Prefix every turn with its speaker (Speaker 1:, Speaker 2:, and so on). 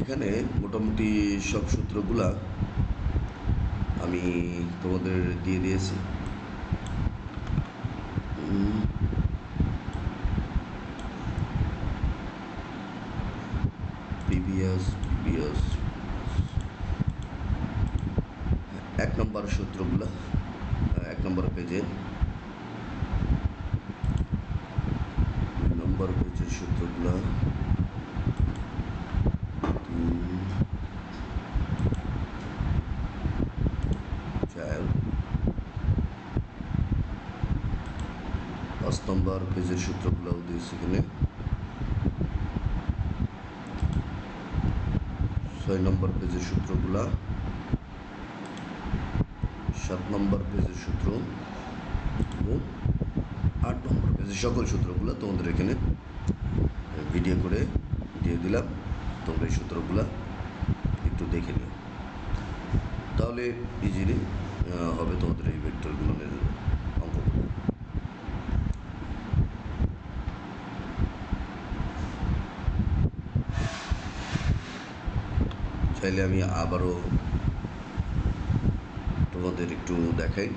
Speaker 1: এখানে মোটামুটি সব সূত্রগুলা আমি তোমাদের দিয়ে দিয়েছি। এক নম্বর সূত্রগুলা এক নম্বর পেজে। নম্বর পেজের সূত্রগুলো। পাঁচ নম্বর পেজের সূত্রগুলো দিয়েছি এখানে। ছয় নম্বর পেজের সূত্রগুলা। সাত নম্বর পেজের সূত্র আট নম্বর পেজের সকল সূত্রগুলো তোমাদের এখানে ভিডিও করে দিয়ে দিলাম। তোমরা এই সূত্রগুলো একটু দেখে নিও। তাহলে ইজিলি হবে তোমাদের এই ভেক্টরগুলোর অঙ্কগুলো। চাইলে আমি আবারও তোমাদের একটু দেখাই।